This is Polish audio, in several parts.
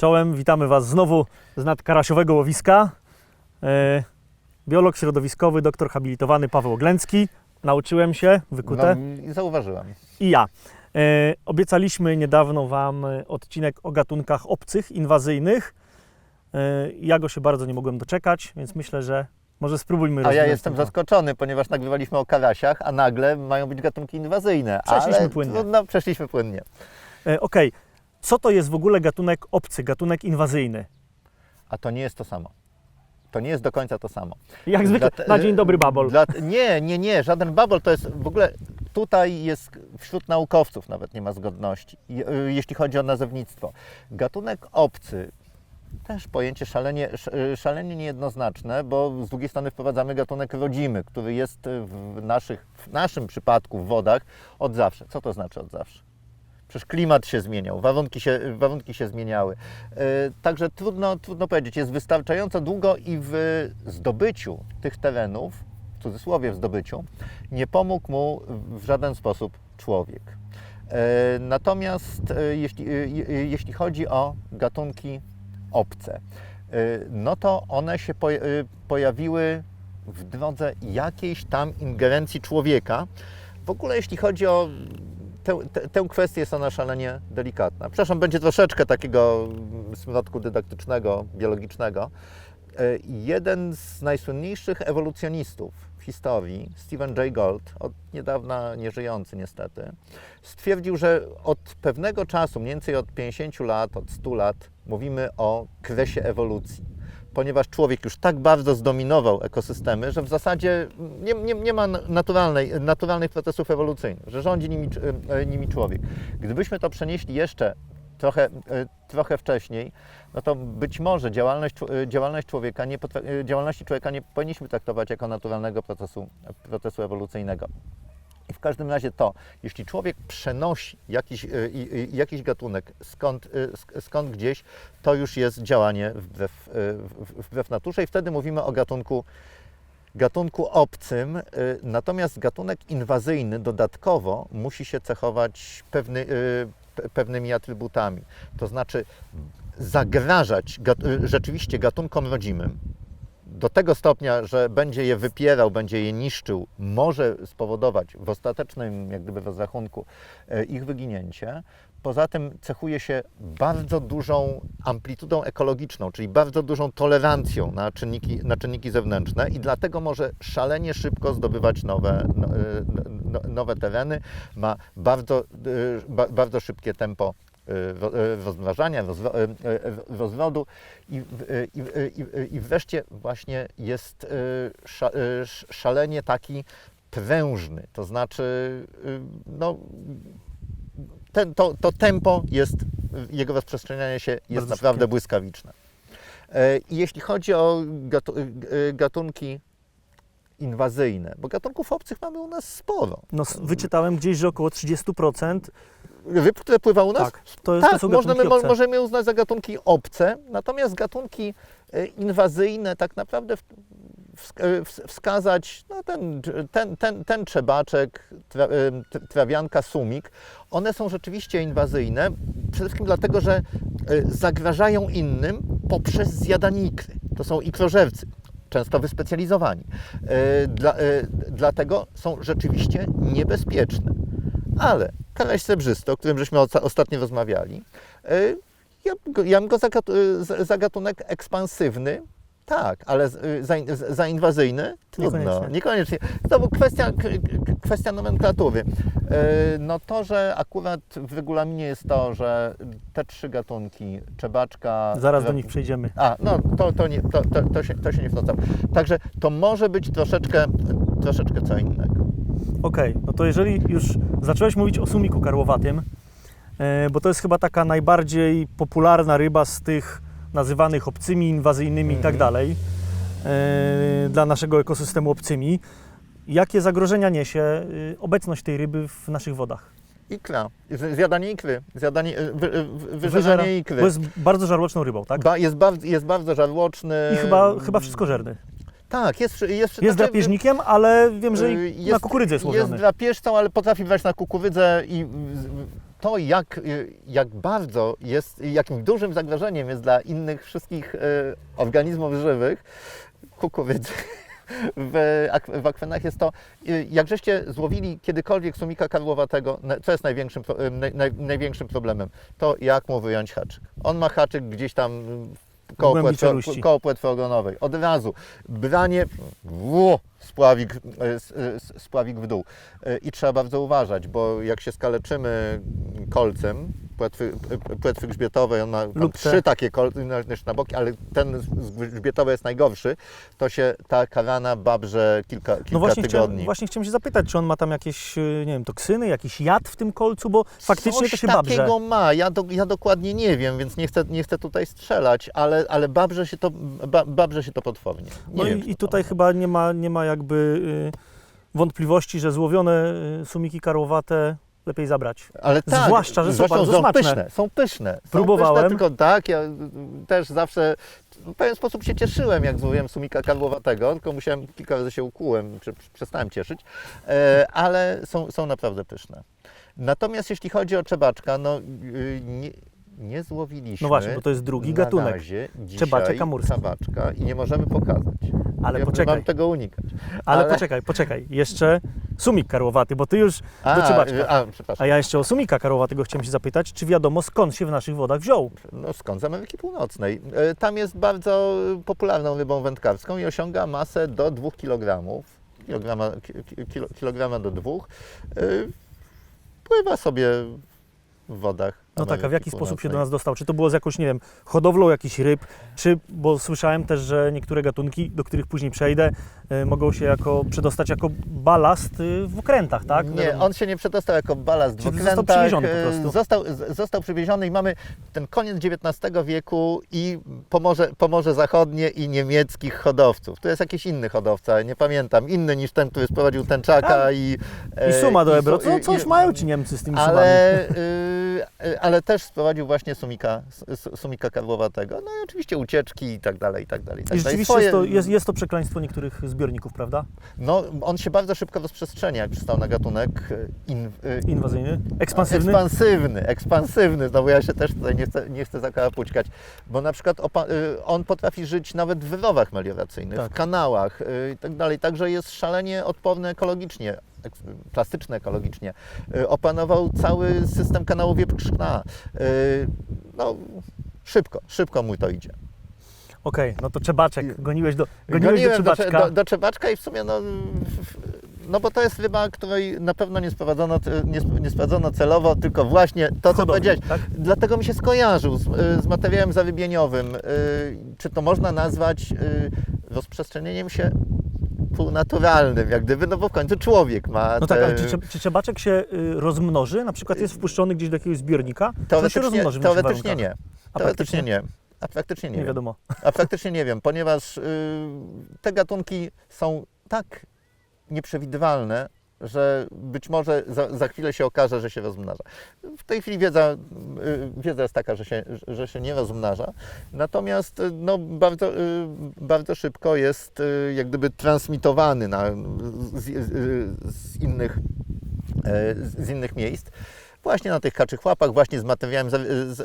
Czołem, witamy Was znowu z nad karasiowego łowiska. E, biolog środowiskowy, doktor habilitowany Paweł Oglęcki. Nauczyłem się, wykute. No, zauważyłam. I ja. E, obiecaliśmy niedawno Wam e, odcinek o gatunkach obcych, inwazyjnych. Ja go się bardzo nie mogłem doczekać, więc myślę, że może spróbujmy A ja jestem temat. zaskoczony, ponieważ nagrywaliśmy o karasiach, a nagle mają być gatunki inwazyjne. Przeszliśmy ale płynnie. Trudno, przeszliśmy płynnie. Okej, co to jest w ogóle gatunek obcy, gatunek inwazyjny? A to nie jest to samo. To nie jest do końca to samo. Jak zwykle, Dla- na dzień dobry babol. Dla, nie, nie, nie, żaden babol to jest w ogóle tutaj jest wśród naukowców nawet nie ma zgodności, je- y, jeśli chodzi o nazewnictwo. Gatunek obcy, też pojęcie szalenie, sz- y, szalenie niejednoznaczne, bo z drugiej strony wprowadzamy gatunek rodzimy, który jest w, naszych, w naszym przypadku w wodach od zawsze. Co to znaczy od zawsze? Przecież klimat się zmieniał, warunki się, warunki się zmieniały. E, Także trudno, trudno powiedzieć. Jest wystarczająco długo i w zdobyciu tych terenów, w cudzysłowie w zdobyciu, nie pomógł mu w żaden sposób człowiek. E, Natomiast e, jeśli, je- jeśli chodzi o gatunki obce, no to one się poj- pojawiły w drodze jakiejś tam ingerencji człowieka. W ogóle jeśli chodzi o tę, tę, kwestię jest ona szalenie delikatna. Przepraszam, będzie troszeczkę takiego mm, smrodku dydaktycznego, biologicznego. E, Jeden z najsłynniejszych ewolucjonistów w historii, Stephen Jay Gould, od niedawna nieżyjący niestety, stwierdził, że od pewnego czasu, mniej więcej od 50 lat, od 100 lat, mówimy o kresie ewolucji ponieważ człowiek już tak bardzo zdominował ekosystemy, że w zasadzie nie, nie, nie ma naturalnej, naturalnych procesów ewolucyjnych, że rządzi nimi, e, nimi człowiek. Gdybyśmy to przenieśli jeszcze trochę, e, trochę wcześniej, no to być może działalność, e, działalność człowieka nie, działalności człowieka nie powinniśmy traktować jako naturalnego procesu, procesu ewolucyjnego. I w każdym razie to, jeśli człowiek przenosi jakiś, y, jakiś gatunek skąd, y, sk- skąd gdzieś, to już jest działanie wbrew, naturze i wtedy mówimy o gatunku, gatunku obcym. y, Natomiast gatunek inwazyjny dodatkowo musi się cechować pewny, pe- pewnymi atrybutami. To znaczy zagrażać rzeczywiście gatunkom rodzimym, do tego stopnia, że będzie je wypierał, będzie je niszczył, może spowodować w ostatecznym jak gdyby rozrachunku e, ich wyginięcie. Poza tym cechuje się bardzo dużą amplitudą ekologiczną, czyli bardzo dużą tolerancją na czynniki, na czynniki zewnętrzne i dlatego może szalenie szybko zdobywać nowe, no, e, no, nowe tereny, ma bardzo, e, ba, bardzo szybkie tempo rozmnażania, rozro- e, e, rozrodu i, e, i, e, i, i wreszcie właśnie jest e, sza, e, sz- szalenie taki prężny, to znaczy e, no, ten, to, to tempo jest, jego rozprzestrzenianie się jest Bardzo naprawdę szybkie. błyskawiczne. E, I jeśli chodzi o gatu, e, gatunki inwazyjne, bo gatunków obcych mamy u nas sporo. No, wyczytałem gdzieś, że około 30%. Ryb, które pływa u nas? Tak, to, jest, to Tak, są możemy, mo- możemy je uznać za gatunki obce, natomiast gatunki e, inwazyjne tak naprawdę w, e, ws- wskazać no ten, ten, ten, ten trzebaczek, tra, e, trawianka, sumik, one są rzeczywiście inwazyjne, przede wszystkim dlatego, że zagrażają innym poprzez zjadanie ikry. To są ikrożercy, często wyspecjalizowani. Dla, dlatego są rzeczywiście niebezpieczne. Ale karaś srebrzysty, o którym żeśmy ostatnio rozmawiali, y, ja, ja bym go za, za- gatunek ekspansywny, tak, ale y, za, za inwazyjny trudno. Niekoniecznie. Niekoniecznie. To kwestia, kwestia nomenklatury. Y, No to, że akurat w regulaminie jest to, że te trzy gatunki, czebaczka... Zaraz do nich przejdziemy. a, no to, to, nie, to, to, to, się, to się nie wtrącam. Także to może być troszeczkę, troszeczkę co innego. Okej, no to jeżeli już zacząłeś mówić o sumiku karłowatym, e, bo to jest chyba taka najbardziej popularna ryba z tych nazywanych obcymi, inwazyjnymi i tak Mhm. dalej, e, dla naszego ekosystemu obcymi. Jakie zagrożenia niesie e, obecność tej ryby w naszych wodach? Ikra. Z- Zjadanie ikry. Zjadanie, wy, wy- Wyżera, wyżeranie ikry. bo jest bardzo żarłoczną rybą, tak? Ba, jest, bardzo, jest bardzo żarłoczny. I chyba, chyba wszystkożerny. Tak, jest, jest, Jest znaczy, drapieżnikiem, ale wiem, że y, i na kukurydzę jest Jest drapieżcą, ale potrafi brać na kukurydzę i w- to, jak, y, jak bardzo jest, jakim dużym zagrożeniem jest dla innych wszystkich y, organizmów żywych kukurydzy w, w akwenach jest to, jak żeście złowili kiedykolwiek sumika karłowatego, co jest największym, naj, naj, największym problemem? To jak mu wyjąć haczyk. On ma haczyk gdzieś tam y, koło płetwy, koło płetwy ogonowej. Od razu branie, wu, spławik, y, s- spławik w dół. Y, I trzeba bardzo uważać, bo jak się skaleczymy kolcem płetwy, płetwy grzbietowej, on ma trzy takie kolce na, na boki, ale ten grzbietowy jest najgorszy, to się ta karana babrze kilka, kilka No właśnie chciałem, tygodni. właśnie chciałem się zapytać, czy on ma tam jakieś, nie wiem, toksyny, jakiś jad w tym kolcu, bo faktycznie Coś to się babrze. takiego ma, ja, do, ja dokładnie nie wiem, więc nie chcę, nie chcę tutaj strzelać, ale, ale babrze, się to, ba, babrze się to potwornie. Nie No wiem, i, i tutaj chyba nie ma, nie ma jakby y, wątpliwości, że złowione y, sumiki karłowate lepiej zabrać. Ale tak, Zwłaszcza, że są zresztą bardzo są pyszne, są pyszne. Są Próbowałem. Pyszne, tylko tak, ja y, też zawsze w pewien sposób się cieszyłem, jak złowiłem sumika karłowatego, tylko musiałem, kilka razy się ukułem, czy przestałem cieszyć, e, ale są, są naprawdę pyszne. Natomiast jeśli chodzi o czebaczka, no nie, nie złowiliśmy No właśnie, bo to jest drugi gatunek. razie Czebaczek amurski. Czebaczka i nie możemy pokazać. Ale ja poczekaj. Mam tego unikać. Ale, ale- poczekaj, poczekaj, jeszcze sumik karłowaty, bo ty już A, do czebaczka. a przepraszam. A ja jeszcze o sumika karłowatego chciałem się zapytać, czy wiadomo skąd się w naszych wodach wziął? No skąd? Z Ameryki Północnej. E, Tam jest bardzo popularną rybą wędkarską i osiąga masę do 2 kg. Kilograma, ki- ki- kilo, kilograma do 2. Pływa sobie w wodach. No tak, a w jaki sposób się do nas dostał? Czy to było z jakąś, nie wiem, hodowlą jakichś ryb, czy, bo słyszałem też, że niektóre gatunki, do których później przejdę, y, mogą się jako, przedostać jako balast y, w okrętach, tak? Nie, on się nie przedostał jako balast w Czyli został okrętach. przywieziony po e, prostu. Został, z- został przywieziony i mamy ten koniec XIX wieku i Pomorze, Pomorze Zachodnie i niemieckich hodowców. Tu jest jakiś inny hodowca, nie pamiętam, inny niż ten, który sprowadził tęczaka Tak. i... I suma do Ebro. su- Co, i- coś i- mają ci Niemcy z tymi sumami. ale, y, y, ale też sprowadził właśnie sumika, sumika karłowatego. No i oczywiście ucieczki i tak dalej, i tak dalej. i tak dalej. rzeczywiście Swoje- jest to, jest, jest to przekleństwo niektórych zbiorników, prawda? No, on się bardzo szybko rozprzestrzenia, jak przystał na gatunek y, in, y, Inwazyjny, ekspansywny. Ekspansywny, ekspansywny. Znowu ja się też tutaj nie chcę, nie chcę bo na przykład y, on potrafi żyć nawet w rowach melioracyjnych, Tak. w kanałach i tak dalej. Także jest szalenie odporny ekologicznie, ek- plastyczny ekologicznie. Y, Opanował cały system kanałów Wieprzkna. Y, No, szybko, szybko mu to idzie. Okej, no to czebaczek, goniłeś do, goniłeś do Goniłem do, czebaczka. do, do czebaczka i w sumie no, no bo to jest ryba, której na pewno nie sprowadzono, nie, nie sprowadzono celowo, tylko właśnie to, co Hodowli, powiedziałeś. tak? Dlatego mi się skojarzył z, y, z materiałem zarybieniowym. Czy to można nazwać rozprzestrzenieniem się półnaturalnym, jak gdyby, no bo w końcu człowiek ma No tak, te- ale czy, czy czebaczek się y, rozmnoży? Na przykład jest wpuszczony gdzieś do jakiegoś zbiornika? To się rozmnoży teoretycznie nie. A Teoretycznie nie. A praktycznie nie, Nie wiem. wiadomo. A praktycznie nie wiem, ponieważ y, te gatunki są tak nieprzewidywalne, że być może za, za chwilę się okaże, że się rozmnaża. W tej chwili wiedza, y, wiedza jest taka, że się, że się nie rozmnaża, natomiast y, no, bardzo, y, bardzo szybko jest jak gdyby transmitowany na, z, z, z, innych, e, z innych miejsc. Właśnie na tych kaczych łapach, właśnie z materiałem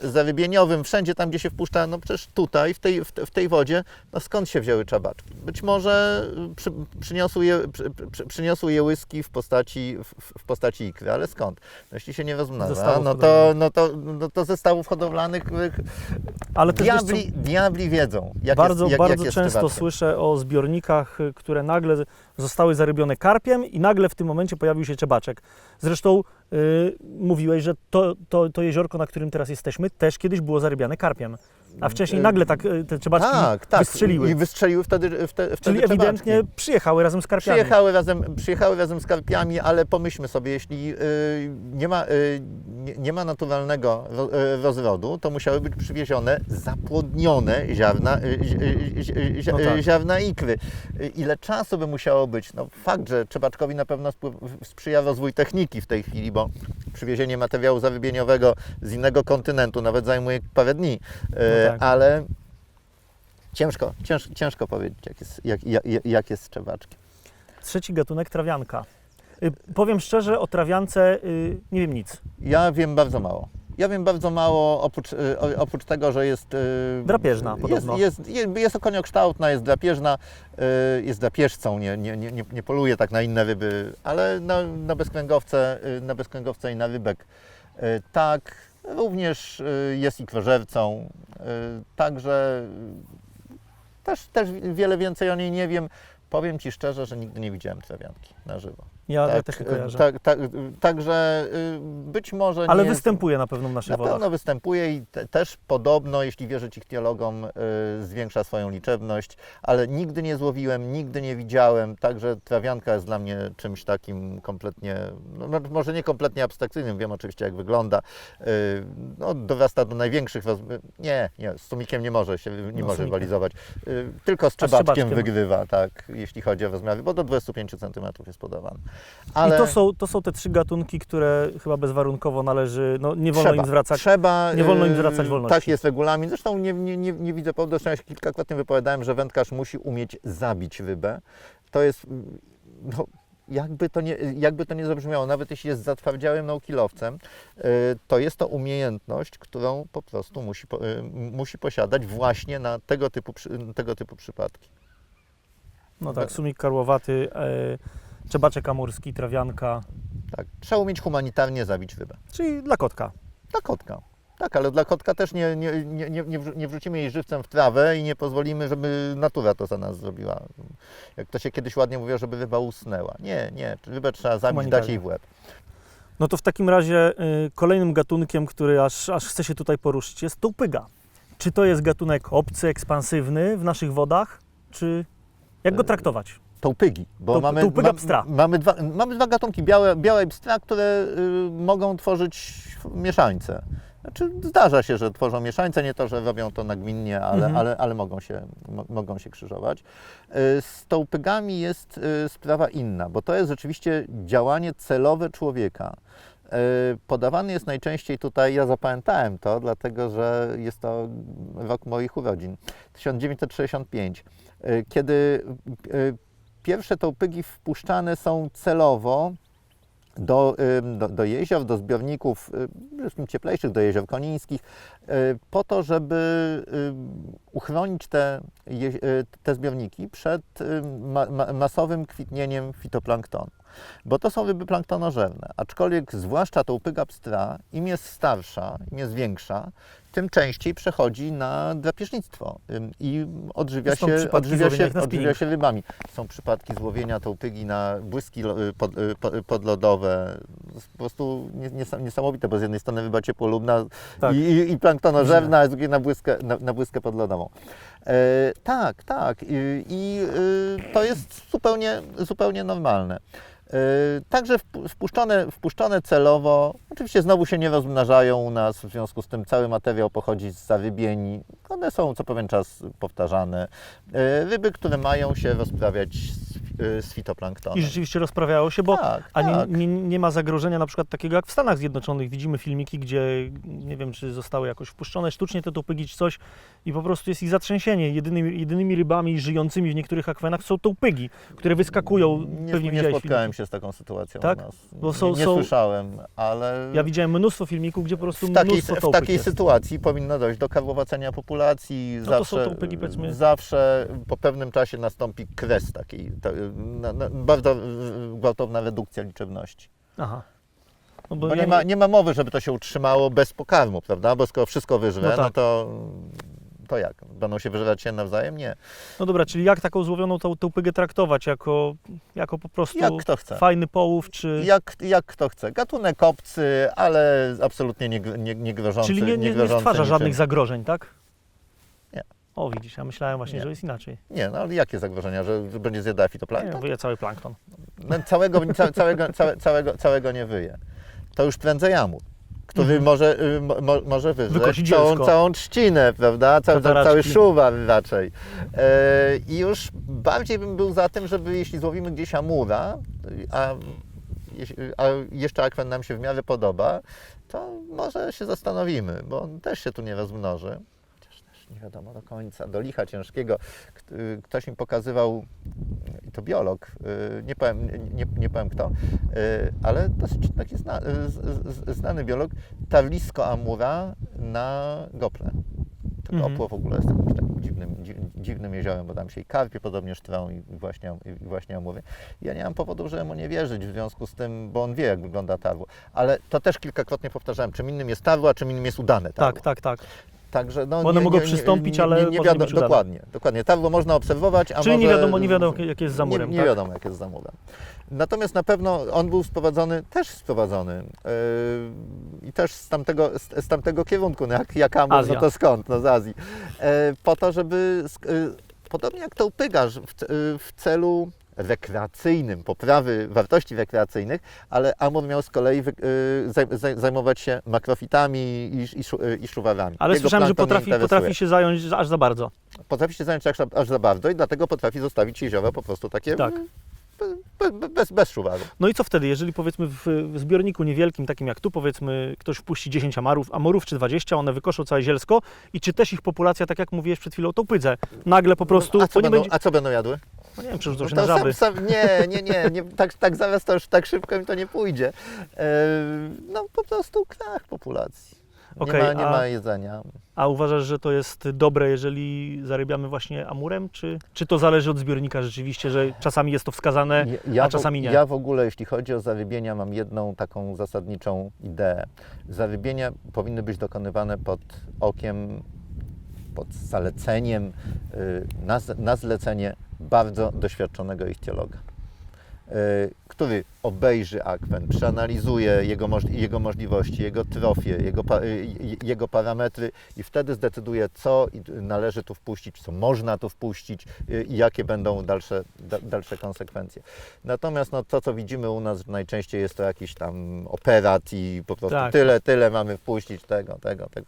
zarybieniowym, wszędzie tam, gdzie się wpuszcza, no przecież tutaj, w tej, w te- w tej wodzie, no skąd się wzięły czabaczki? Być może przy, przyniosły, je, przy, przy, przyniosły je łyski w postaci, w, w postaci ikry, ale skąd? No, jeśli się nie rozmnaża, Zestawów no to, no, to, no to ze stawów hodowlanych których Ale wiesz diabli, diabli wiedzą, jak bardzo, jest, jak, bardzo jak jest często słyszę o zbiornikach, y, które nagle zostały zarybione karpiem i nagle w tym momencie pojawił się czebaczek. Zresztą y, mówiłeś, że to, to, to jeziorko, na którym teraz jesteśmy, też kiedyś było zarybiane karpiem. A wcześniej nagle tak y, te czebaczki tak, tak. wystrzeliły. I wystrzeliły wtedy, wtedy, wtedy Czyli ewidentnie przyjechały razem z karpiami. Przyjechały razem, przyjechały razem z karpiami, ale pomyślmy sobie, jeśli y, nie, ma, nie, ma naturalnego ro, rozrodu, to musiały być przywiezione zapłodnione ziarna, zi- zi- zi- No tak. ziarna ikry. Ile czasu by musiało być? No, fakt, że czebaczkowi na pewno sprzyja rozwój techniki w tej chwili, bo przywiezienie materiału zarybieniowego z innego kontynentu nawet zajmuje parę dni, No tak. ale ciężko, cięż, ciężko powiedzieć, jak jest, jak, jak, jak jest z. Trzeci gatunek trawianka. Y, Powiem szczerze, o trawiance y, nie wiem nic. Ja wiem bardzo mało. Ja wiem bardzo mało, oprócz, y, oprócz tego, że jest... Drapieżna jest, podobno. jest, jest, jest okoniokształtna, jest drapieżna, jest drapieżcą, nie, nie, nie, nie- poluje tak na inne ryby, ale na, na bezkręgowce, na bezkręgowce i na rybek tak. Również y, jest i krwożercą, y, także y, też, też wiele więcej o niej nie wiem. Powiem Ci szczerze, że nigdy nie widziałem trawianki na żywo. Ja, ja też nie y, kojarzę. tak, tak, także y, być może Ale nie występuje na pewno w naszych na wodach. pewno występuje i te, też podobno, jeśli wierzyć ichtiologom, y, zwiększa swoją liczebność, ale nigdy nie złowiłem, nigdy nie widziałem, także trawianka jest dla mnie czymś takim kompletnie, no, no, może nie kompletnie abstrakcyjnym, wiem oczywiście jak wygląda, y, no, dorasta do największych, nie, nie, z sumikiem nie może się, nie No, może rywalizować, y, tylko z z czebaczkiem czebaczkiem? wygrywa, tak, jeśli chodzi o rozmiary, bo do 25 cm jest podawany. I to są, to są te trzy gatunki, które chyba bezwarunkowo należy, no nie wolno trzeba, im zwracać. Trzeba, nie wolno im yy, zwracać wolności. Tak jest regulamin. Zresztą nie, nie, nie, nie widzę powodu, zresztą ja się kilkakrotnie wypowiadałem, że wędkarz musi umieć zabić rybę. To jest, mm, no, jakby, to nie, jakby to nie zabrzmiało, nawet jeśli jest zatwardziałym naukilowcem, yy, to jest to umiejętność, którą po prostu musi, yy, musi posiadać właśnie na tego typu, tego typu przypadki. No tak, sumik karłowaty, e, czebaczek amurski, trawianka, Tak. Trzeba umieć humanitarnie zabić rybę. czyli dla kotka. Dla kotka. Tak, ale dla kotka też nie, nie, nie, nie, nie wrzu- nie wrzucimy jej żywcem w trawę i nie pozwolimy, żeby natura to za nas zrobiła. Jak to się kiedyś ładnie mówiło, żeby ryba usnęła. Nie, nie, rybę trzeba zabić, dać jej w łeb. No to w takim razie y, kolejnym gatunkiem, który aż, aż chce się tutaj poruszyć, jest tołpyga. Czy to jest gatunek obcy, ekspansywny w naszych wodach, czy jak go E, traktować? Tołpygi, bo Tołp- mamy, tołpyga pstra. mamy, dwa, mamy dwa gatunki, białe, białe pstra, które y, mogą tworzyć mieszańce. Znaczy, zdarza się, że tworzą mieszańce, nie to, że robią to nagminnie, ale, Mhm. ale, ale mogą, się, mo, mogą się krzyżować. Y, Z tołpygami jest y, sprawa inna, bo to jest rzeczywiście działanie celowe człowieka. Y, Podawany jest najczęściej tutaj, ja zapamiętałem to, dlatego że jest to rok moich urodzin, 1965, y, kiedy pierwsze tołpygi wpuszczane są celowo do, do, do jezior, do zbiorników wszystkim cieplejszych, do jezior konińskich, y, po to, żeby uchronić te, y, te zbiorniki przed ma, ma, masowym kwitnieniem fitoplanktonu. Bo to są ryby planktonożerne, aczkolwiek zwłaszcza tołpyga pstra, im jest starsza, im jest większa, tym częściej przechodzi na drapieżnictwo i odżywia Są się, odżywia się, odżywia się rybami. Są przypadki złowienia tołpygi na błyski y, pod, y, po- podlodowe. Po prostu nies- nies- niesamowite, bo z jednej strony ryba ciepłolubna Tak. i, i, i planktonożerna, a z drugiej na błyskę, na, na błyskę podlodową. E, tak, tak. I, i y, to jest zupełnie, zupełnie normalne. E, Także wpu- wpuszczone, wpuszczone celowo, oczywiście znowu się nie rozmnażają u nas, w związku z tym cały materiał pochodzi z zarybieni. One są co pewien czas powtarzane. E, Ryby, które mają się rozprawiać z, z fitoplanktonem. I rzeczywiście rozprawiało się, bo tak, a nie, tak. nie, nie ma zagrożenia na przykład takiego jak w Stanach Zjednoczonych. Widzimy filmiki, gdzie nie wiem, czy zostały jakoś wpuszczone sztucznie te tołpygi czy coś i po prostu jest ich zatrzęsienie. Jedynymi, jedynymi rybami żyjącymi w niektórych akwenach są tołpygi, które wyskakują, Nie, pewnie nie spotkałem filmiki. się z taką sytuacją Tak? u nas. Bo są- nie są- słyszałem, ale Ja widziałem mnóstwo filmików, gdzie po prostu w takiej, w takiej jest. sytuacji powinno dojść do karłowacenia populacji. No to zawsze, są tołpygi, powiedzmy- zawsze po pewnym czasie nastąpi kres takiej, to, na, na, bardzo gwałtowna redukcja liczebności. Aha. No bo Bo ja nie ma, nie ma mowy, żeby to się utrzymało bez pokarmu, prawda? Bo skoro wszystko wyżre, No no, tak. to, to jak? Będą się wyżywać się nawzajem? Nie. No dobra, czyli jak taką złowioną tą tołpygę traktować? Jako, jako po prostu Jak kto chce. fajny połów, czy... Jak, jak kto chce. Gatunek obcy, ale absolutnie nie, nie, nie grożący. Czyli nie, nie, nie grożący stwarza niczym. żadnych zagrożeń, tak? O, widzisz, ja myślałem właśnie, Nie. że jest inaczej. Nie, no ale jakie zagrożenia, że, że będzie zjadała Nie, fitoplankton? wyje cały plankton. No, całego, ca, całego, całe, całego, całego nie wyje. To już prędzej jamur, który Mhm. może, y, mo, mo- może Wykosi całą, dziecko. całą trzcinę, prawda? Cały, Tataraczki. cały szuwar raczej. E, I już bardziej bym był za tym, żeby jeśli złowimy gdzieś amura, a, jeśli- a jeszcze akwen nam się w miarę podoba, to może się zastanowimy, bo on też się tu nie rozmnoży. Nie wiadomo do końca, do licha ciężkiego. Ktoś mi pokazywał, i to biolog, y, nie powiem, nie, nie powiem kto, y, ale dosyć taki zna, znany biolog, tarlisko amura na Gople. To Mhm. Gopło w ogóle jest jakimś takim dziwnym, dzi- dziwnym jeziorem, bo tam się i karpie podobnie sztrą i właśnie, i właśnie. Ja nie mam powodu, żeby mu nie wierzyć w związku z tym, bo on wie, jak wygląda tarło. Ale to też kilkakrotnie powtarzałem, czym innym jest tarło, a czym innym jest udane tarło. Tak, tak, tak. Także no, Bo one mogą przystąpić, ale nie, nie nie wiadomo, być udane. dokładnie, dokładnie. Tarło można obserwować, a Czyli nie może... wiadomo, nie wiadomo, jakie jest za murem, Nie, nie tak? wiadomo, jak jest za murem. Natomiast na pewno on był sprowadzony, też sprowadzony yy, i też z tamtego, z, z tamtego kierunku, no jak, jak Amur, no to skąd, no z Azji. Yy, po to, żeby, yy, podobnie jak to upygarz, w, yy, w celu rekreacyjnym, poprawy wartości rekreacyjnych, ale Amur miał z kolei zaj, zajmować się makrofitami i, i, yy, i szuwarami. Ale Jego słyszałem, że potrafi, potrafi się zająć aż za bardzo. potrafi się zająć aż, aż za bardzo i dlatego potrafi zostawić jeziora po prostu takie Tak. be, bez, bez szuwaru. No i co wtedy, jeżeli powiedzmy w, w zbiorniku niewielkim, takim jak tu, powiedzmy, ktoś wpuści 10 amarów, amorów czy 20, one wykoszą całe zielsko i czy też ich populacja, tak jak mówiłeś przed chwilą, tą pydzę, nagle po prostu, a, co będą, będzie, a co będą jadły? No nie wiem, przerzucą No się to na żaby. sam, sam, nie, nie, nie, nie tak, tak to już tak szybko mi to nie pójdzie. E, no po prostu krach populacji. Nie, Okej, ma, nie a- ma jedzenia. A uważasz, że to jest dobre, jeżeli zarybiamy właśnie amurem, czy, czy to zależy od zbiornika rzeczywiście, że czasami jest to wskazane, a w- czasami nie? Ja w ogóle, jeśli chodzi o zarybienia, mam jedną taką zasadniczą ideę. Zarybienia powinny być dokonywane pod okiem, pod zaleceniem, y, na, na zlecenie bardzo doświadczonego ichtiologa, który obejrzy akwen, przeanalizuje jego, jego możliwości, jego trofie, jego, y, jego parametry i wtedy zdecyduje, co należy tu wpuścić, co można tu wpuścić y, i jakie będą dalsze, da, dalsze konsekwencje. Natomiast no, to, co widzimy u nas, najczęściej jest to jakiś tam operat i po prostu Tak. tyle, tyle mamy wpuścić, tego, tego, tego.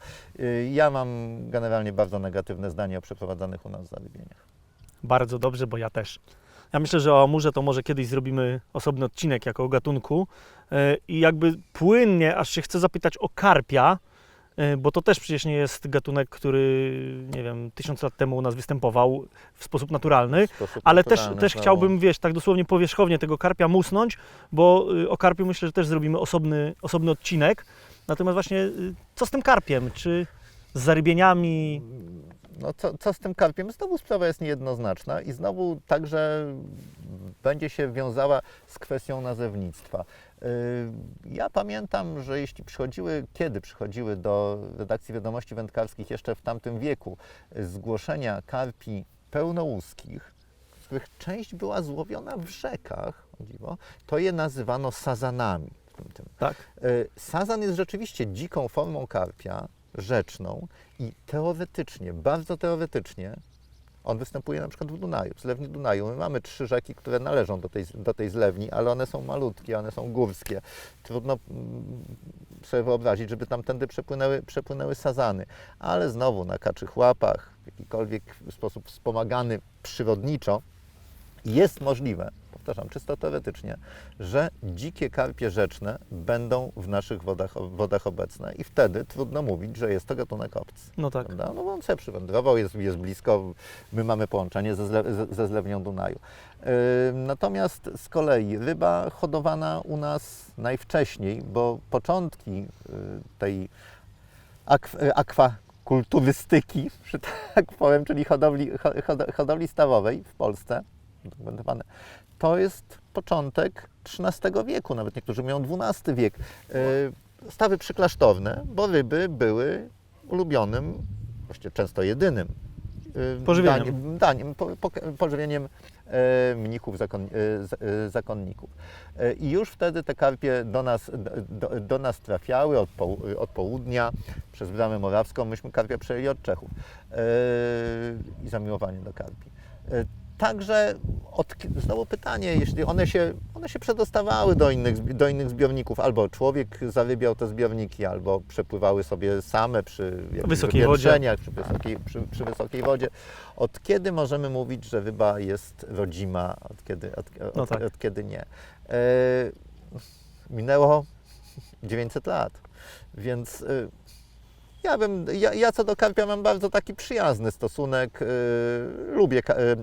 Ja mam generalnie bardzo negatywne zdanie o przeprowadzanych u nas zarybieniach. Bardzo dobrze, bo ja też. Ja myślę, że o amurze to może kiedyś zrobimy osobny odcinek jako o gatunku E, i jakby płynnie, aż się chcę zapytać o karpia, e, bo to też przecież nie jest gatunek, który, nie wiem, tysiąc lat temu u nas występował w sposób naturalny, W sposób ale też, naturalny też znowu. chciałbym, wiesz, tak dosłownie powierzchownie tego karpia musnąć, bo y, o karpiu myślę, że też zrobimy osobny, osobny odcinek. Natomiast właśnie, y, co z tym karpiem? Czy z zarybieniami? No co, co z tym karpiem? Znowu sprawa jest niejednoznaczna i znowu także będzie się wiązała z kwestią nazewnictwa. Yy, Ja pamiętam, że jeśli przychodziły, kiedy przychodziły do redakcji wiadomości wędkarskich jeszcze w tamtym wieku zgłoszenia karpi pełnołuskich, z których część była złowiona w rzekach, dziwo, to je nazywano sazanami. tym- tym. Tak. Y, Sazan jest rzeczywiście dziką formą karpia, rzeczną i teoretycznie, bardzo teoretycznie, on występuje na przykład w Dunaju, w zlewni Dunaju. My mamy trzy rzeki, które należą do tej, do tej zlewni, ale one są malutkie, one są górskie. Trudno mm, sobie wyobrazić, żeby tamtędy przepłynęły, przepłynęły sazany. Ale znowu na kaczych łapach, w jakikolwiek sposób wspomagany przyrodniczo, jest możliwe, powtarzam, czysto teoretycznie, że dzikie karpie rzeczne będą w naszych wodach, wodach obecne i wtedy trudno mówić, że jest to gatunek obcy. No tak. Prawda? No bo on sobie przywędrował, jest, jest blisko, my mamy połączenie ze, zle, ze, ze zlewnią Dunaju. Yy, natomiast z kolei ryba hodowana u nas najwcześniej, bo początki yy, tej akw, yy, akwakulturystyki, że tak powiem, czyli hodowli, ho- hodo- hodowli stawowej w Polsce, to jest początek XIII wieku, nawet niektórzy mówią XII wiek. Yy, Stawy przyklasztorne, bo ryby były ulubionym, właściwie często jedynym yy, Pożywieniem. daniem, daniem po, po, pożywieniem e, mnichów, zakon, e, e, zakonników. E, I już wtedy te karpie do nas, do, do nas trafiały od, od południa przez Bramę Morawską. Myśmy karpia przejęli od Czechów e, i zamiłowanie do karpi. Także od, znowu pytanie, jeśli one się, one się przedostawały do innych, do innych zbiorników, albo człowiek zarybiał te zbiorniki, albo przepływały sobie same przy wysokiej wodzie. przy wysokiej, przy, przy wysokiej wodzie. Od kiedy możemy mówić, że ryba jest rodzima, od kiedy, od, od, No tak. od kiedy nie? E, minęło 900 lat, więc e, Ja, bym, ja, ja co do karpia mam bardzo taki przyjazny stosunek. Yy, lubię,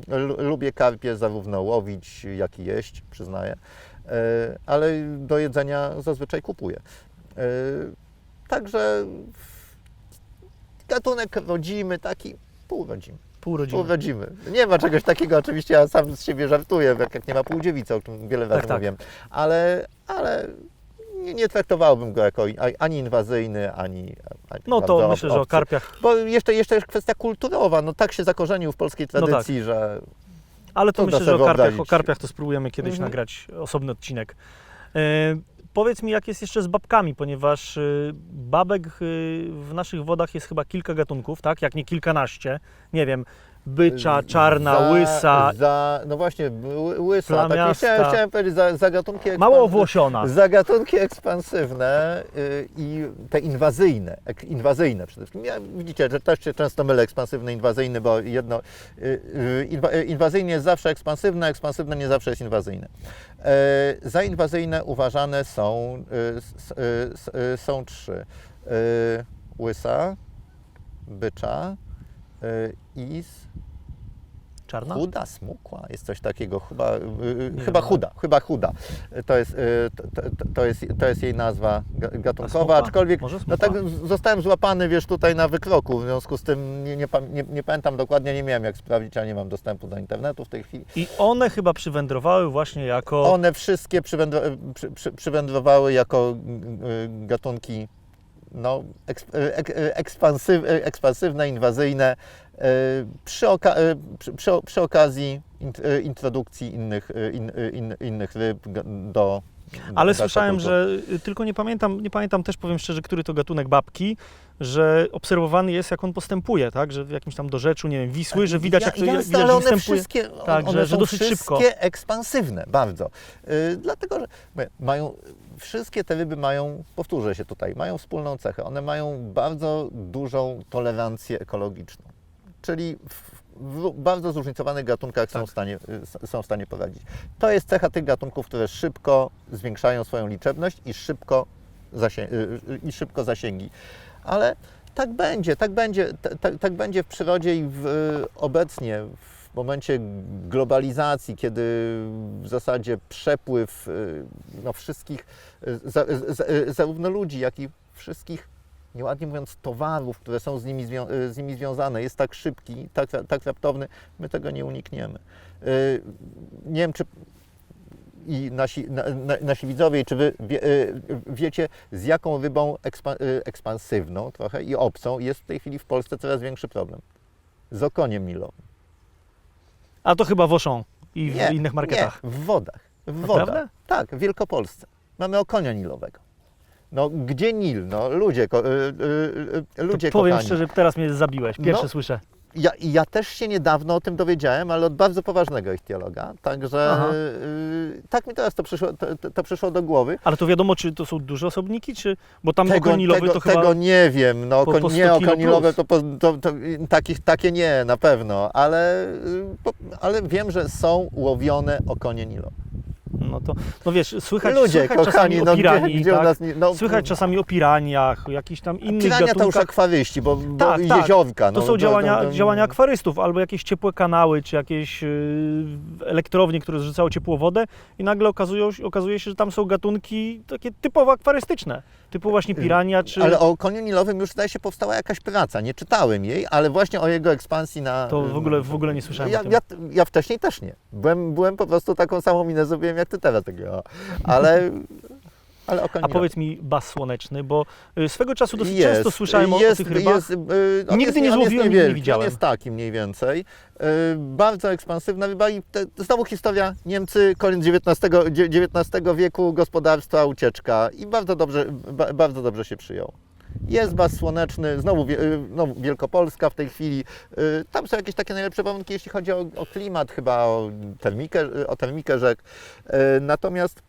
yy, lu- lubię karpie zarówno łowić, jak i jeść, przyznaję, yy, ale do jedzenia zazwyczaj kupuję. Yy, także gatunek rodzimy, taki półrodzimy. Pół rodziny. Półrodzimy. Nie ma czegoś takiego, oczywiście ja sam z siebie żartuję, jak, jak nie ma półdziewicy, o czym wiele razy Tak, tak. mówiłem, ale, ale nie, nie traktowałbym go jako ani inwazyjny, ani, ani No to myślę, że o obcy. karpiach, Bo jeszcze, jeszcze jest kwestia kulturowa, no tak się zakorzenił w polskiej No tak. tradycji, że ale to myślę, że o karpiach, o karpiach to spróbujemy kiedyś Mhm. nagrać osobny odcinek. E, powiedz mi, jak jest jeszcze z babkami, ponieważ y, babek y, w naszych wodach jest chyba kilka gatunków, tak? Jak nie kilkanaście. Nie wiem, bycza, czarna, za, łysa, Za, no właśnie, ły- łysa, takie, Plamiasta. chciałem, chciałem powiedzieć, za, za gatunki mało owłosiona. Za gatunki ekspansywne y, i te inwazyjne, ek, inwazyjne przede wszystkim. Ja, widzicie, że też się często mylę ekspansywny, inwazyjny, bo jedno, y, y, inwa, y, inwazyjnie jest zawsze ekspansywne, ekspansywne nie zawsze jest inwazyjne. E, za inwazyjne uważane są, są trzy. Łysa, bycza i s- Czarna? Chuda, smukła, jest coś takiego, chyba, y, y, Nie chyba wiem. chuda, chyba chuda. To jest, y, to, to, jest, to jest jej nazwa ga- A gatunkowa, aczkolwiek no tak z- zostałem złapany, wiesz, tutaj na wykroku, w związku z tym nie, nie, nie, nie pamiętam dokładnie, nie miałem jak sprawdzić, ale nie mam dostępu do internetu w tej chwili. I one chyba przywędrowały właśnie jako... One wszystkie przywędro, przy, przy, przywędrowały jako gatunki no, ek, y, ekspansyw, y, ekspansywne, inwazyjne, przy, oka, przy, przy, przy okazji int, introdukcji innych, in, in, innych ryb do. Ale słyszałem, że y, tylko nie pamiętam, nie pamiętam też powiem szczerze, który to gatunek babki, że obserwowany jest jak on postępuje, tak? Że w jakimś tam dorzeczu, nie wiem, Wisły, że widać jak, ja, ja, jasne, widać, że występuje. wszystkie, Tak, one że- że są dosyć wszystkie szybko. ekspansywne, bardzo. Y, dlatego, że mają, wszystkie te ryby mają, powtórzę się tutaj, mają wspólną cechę. One mają bardzo dużą tolerancję ekologiczną. Czyli w, w bardzo zróżnicowanych gatunkach są, Tak. w stanie, y, są w stanie poradzić. To jest cecha tych gatunków, które szybko zwiększają swoją liczebność i szybko, zasie, y, y, i szybko zasięgi. Ale tak będzie, tak będzie, tak, tak, będzie w przyrodzie i w, obecnie w momencie globalizacji, kiedy w zasadzie przepływ y, no, wszystkich, y, za, za, y, zarówno ludzi, jak i wszystkich, nieładnie mówiąc, towarów, które są z nimi, z nimi związane, jest tak szybki, tak, tak raptowny, my tego nie unikniemy. Nie wiem, czy i nasi, na, na, nasi widzowie, czy wy wie, y, wiecie, z jaką rybą ekspa, y, ekspansywną trochę i obcą jest w tej chwili w Polsce coraz większy problem? Z okoniem nilowym. A to chyba w Auchan i w Nie, innych marketach. Nie, w wodach. W Naprawdę? wodach. Tak, w Wielkopolsce. Mamy okonia nilowego. No, gdzie Nil? No, ludzie, ko, y, y, y, ludzie to powiem kochani. szczerze, teraz mnie zabiłeś. Pierwsze No. słyszę. Ja, ja też się niedawno o tym dowiedziałem, ale od bardzo poważnego ichtiologa. Także Aha. y, y, tak mi teraz to przyszło, to, to, przyszło do głowy. Ale to wiadomo, czy to są duże osobniki, czy... Bo tam Tego, okonilowy tego, to chyba... tego nie wiem. No, po- po 100 nie okonilowe to, to, to takich, takie nie, na pewno, ale, y, ale wiem, że są łowione okonie nilowe. No to, no wiesz, słychać, Ludzie, słychać kochani, czasami no o gdzie, piranii, gdzie u tak? nas nie, no, Słychać czasami o piraniach, o jakichś tam innych Pirania to już gatunkach. akwaryści, bo, bo Tak, tak. jeziorka. To no, są działania, to- to- działania akwarystów, albo jakieś ciepłe kanały, czy jakieś yy, elektrownie, które zrzucają ciepłą wodę i nagle okazują, okazuje się, że tam są gatunki takie typowo akwarystyczne, typu właśnie pirania, czy... Ale o koniu nilowym już zdaje się powstała jakaś praca. Nie czytałem jej, ale właśnie o jego ekspansji na. To w ogóle- w ogóle nie słyszałem Ja, ja, ja wcześniej też nie. Byłem, byłem po prostu taką samą minę zrobiłem jak ty teraz. Ale. Ale A powiedz mi bas słoneczny, bo y, swego czasu dosyć Jest, często słyszałem o, jest, o tych rybach. Jest, y, on Nigdy jest, nie on złowiłem, nigdy nie widziałem. On jest taki mniej więcej. Y, bardzo ekspansywna ryba i te, znowu historia Niemcy, koniec XIX, XIX wieku, gospodarstwa, ucieczka i bardzo dobrze, ba, bardzo dobrze się przyjął. Jest bas słoneczny, znowu, y, znowu Wielkopolska w tej chwili. Tam są jakieś takie najlepsze warunki, jeśli chodzi o, o klimat, chyba o termikę, o termikę rzek. Natomiast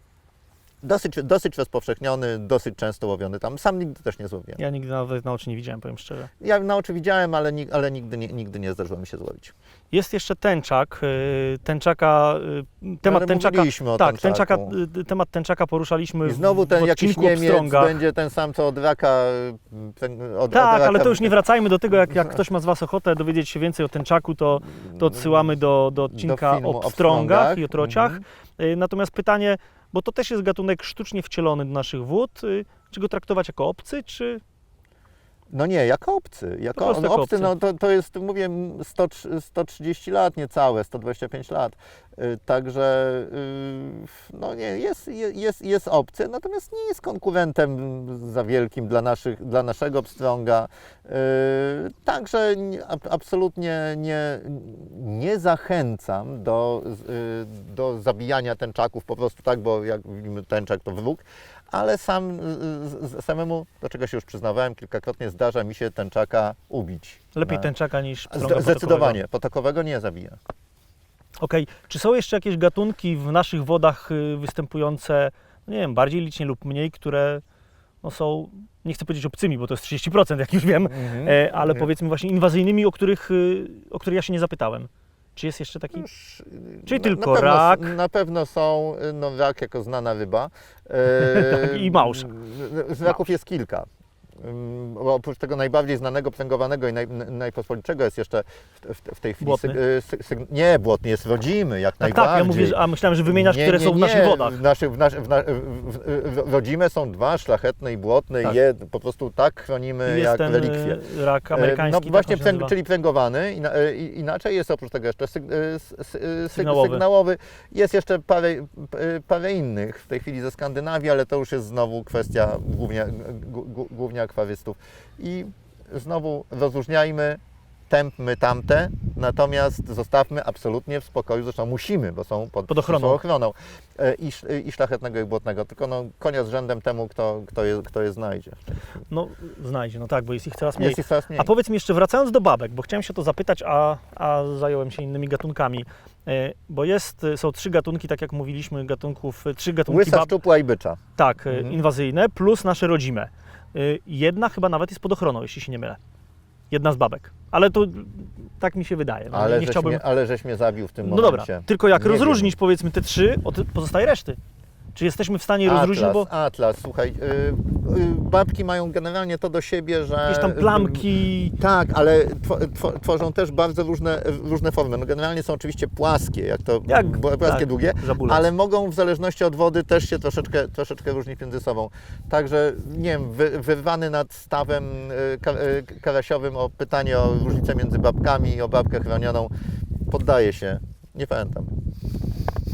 dosyć, dosyć rozpowszechniony, dosyć często łowiony tam. Sam nigdy też nie złowiłem. Ja nigdy nawet na oczy nie widziałem, powiem szczerze. Ja na oczy widziałem, ale, ale nigdy, nie, nigdy nie zdarzyło mi się złowić. Jest jeszcze tęczak. y, Tęczaka, y, temat Ale tęczaka. o Tak, tęczaka, y, temat tęczaka poruszaliśmy I znowu ten w jakiś Niemiec pstrągach. będzie ten sam co od raka. Ten, od, Tak, od raka ale to już nie wracajmy do tego, jak, jak ktoś ma z Was ochotę dowiedzieć się więcej o tęczaku, to, to odsyłamy do, do odcinka Do o pstrągach i o trociach. Mhm. Natomiast pytanie, bo to też jest gatunek sztucznie wcielony do naszych wód, y, czy go traktować jako obcy, czy No nie, jako obcy. Jako, no, jako obcy, obcy. no to, to jest, mówię, 100, 130 lat niecałe, 125 lat. Y, Także y, no nie, jest, je- jest, jest obcy, natomiast nie jest konkurentem za wielkim dla, naszych, dla naszego pstrąga. Y, Także nie- ab- absolutnie nie, nie zachęcam do, do zabijania tęczaków po prostu tak, bo jak widzimy tęczak to wróg, ale sam samemu, do czego się już przyznawałem kilkakrotnie, zdarza mi się tęczaka ubić. lepiej Na- tęczaka niż pstrąga? Zdecydowanie, potokowego nie zabija. Okej, czy są jeszcze jakieś gatunki w naszych wodach y, występujące, no nie wiem, bardziej licznie lub mniej, które no są, nie chcę powiedzieć obcymi, bo to jest 30%, jak już wiem, e, ale Mhm. powiedzmy właśnie inwazyjnymi, o których, y, o których ja się nie zapytałem. Czy jest jeszcze taki? Już, Czyli na- tylko na pewno, rak. Na pewno są, no rak jako znana ryba. Tak, i małż. Z raków jest kilka. Oprócz tego najbardziej znanego, pręgowanego i naj, jest jeszcze w, w, tej chwili... Błotny? syg- y, syg- nie, błotny jest rodzimy, jak Tak, najbardziej. tak, ja a myślałem, że wymieniasz, Nie, które nie, są w naszych nie. wodach. W naszych, w nasz, w w, w, rodzime są dwa, szlachetne i błotne. Tak. Je po prostu tak chronimy jak ten relikwie. y, rak E, amerykański. No właśnie, tak pręg, czyli pręgowany. Ina, inaczej jest oprócz tego jeszcze syg, Sygnałowy. sygnałowy. Jest jeszcze parę, parę innych w tej chwili ze Skandynawii, ale to już jest znowu kwestia głównie, głównie akwarystów. I znowu rozróżniajmy, tępmy tamte, natomiast zostawmy absolutnie w spokoju, zresztą musimy, bo są pod, Pod ochroną. ochroną e, i, i szlachetnego i błotnego, tylko no, konia z rzędem temu, kto, kto, je, kto je znajdzie. No znajdzie, no tak, bo jest ich coraz mniej. Jest ich coraz mniej. A powiedz mi jeszcze, wracając do babek, bo chciałem się to zapytać, a, a zająłem się innymi gatunkami. E, Bo jest, e, są trzy gatunki, tak jak mówiliśmy, gatunków, trzy gatunki Łysa, bab, szczupła i bycza. tak, Mhm. inwazyjne, plus nasze rodzime. E, Jedna chyba nawet jest pod ochroną, jeśli się nie mylę. Jedna z babek. Ale to tak mi się wydaje. No, Ale, nie żeś chciałbym... mnie, ale żeś mnie zabił w tym No dobra, momencie. tylko jak Nie rozróżnić powiedzmy te trzy od pozostałej reszty? Czy jesteśmy w stanie rozróżnić, Atlas, bo Atlas, słuchaj, y, y, babki mają generalnie to do siebie, że... jakieś tam plamki, y, tak, ale tw, tw, tworzą też bardzo różne, różne formy. No generalnie są oczywiście płaskie, jak to Jak- płaskie, tak, długie, żabulec. ale mogą w zależności od wody też się troszeczkę, troszeczkę różnić między sobą. Także, nie wiem, wy, wyrwany nad stawem y, ka, y, karasiowym o pytanie o różnicę między babkami i o babkę chronioną, poddaję się. Nie pamiętam.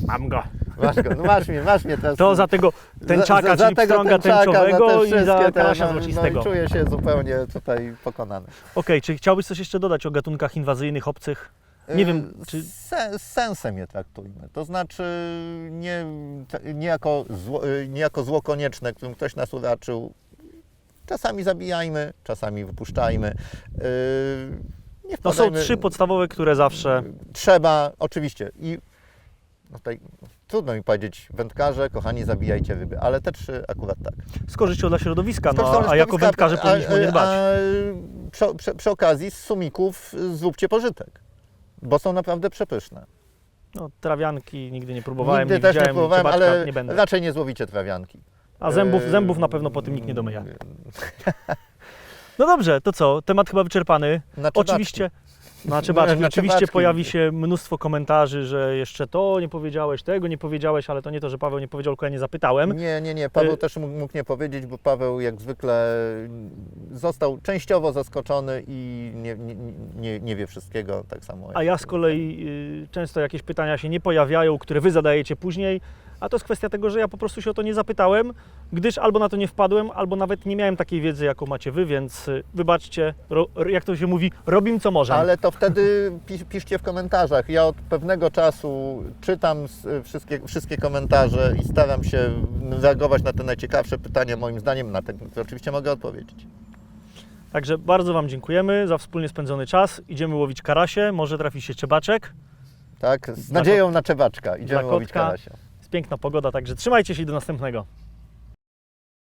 mam go. Masz, go, no masz mnie, masz mnie teraz. To za tego tęczaka, czyli pstrąga tęczowego i za karasia no, złocistego. No, i czuję się zupełnie tutaj pokonany. Okej, czy chciałbyś coś jeszcze dodać o gatunkach inwazyjnych, obcych? Nie wiem, Y, czy- Se, sensem je traktujmy. To znaczy nie, nie, jako zło, y, nie jako zło konieczne, którym ktoś nas uraczył. Czasami zabijajmy, czasami wypuszczajmy. Yy, nie No są trzy podstawowe, które zawsze... Trzeba, oczywiście. I no tutaj trudno mi powiedzieć, wędkarze, kochani, zabijajcie ryby, ale te trzy akurat tak. z korzyścią dla środowiska, no, z a jako wędkarze a- powinniśmy nie a- dbać. a przy, przy, przy okazji z sumików zróbcie pożytek, bo są naprawdę przepyszne. No, trawianki nigdy nie próbowałem, Nigdy nie też nie widziałem, próbowałem, czebaczka ale nie będę. raczej nie złowicie trawianki. A zębów, Yy, zębów na pewno po tym nikt nie domyja. No dobrze, to co? Temat chyba wyczerpany. Oczywiście, na czebaczki. Na Oczywiście czebaczki. pojawi się mnóstwo komentarzy, że jeszcze to nie powiedziałeś, tego nie powiedziałeś, ale to nie to, że Paweł nie powiedział, tylko ja nie zapytałem. Nie, nie, nie. Paweł Y- też mógł, mógł nie powiedzieć, bo Paweł jak zwykle został częściowo zaskoczony i nie, nie, nie, nie wie wszystkiego, tak samo. A jak- ja z kolei y, często jakieś pytania się nie pojawiają, które wy zadajecie później, a to jest kwestia tego, że ja po prostu się o to nie zapytałem, gdyż albo na to nie wpadłem, albo nawet nie miałem takiej wiedzy, jaką macie wy, więc y, wybaczcie, ro, jak to się mówi, robim co możemy. Ale to wtedy pisz, piszcie w komentarzach. Ja od pewnego czasu czytam s- wszystkie, wszystkie komentarze i staram się reagować na te najciekawsze pytania, moim zdaniem, na te, oczywiście mogę odpowiedzieć. Także bardzo Wam dziękujemy za wspólnie spędzony czas. Idziemy łowić karasie, może trafi się czebaczek. Tak? Z nadzieją na czewaczka. Idziemy łowić karasia. Piękna pogoda, także trzymajcie się i do następnego.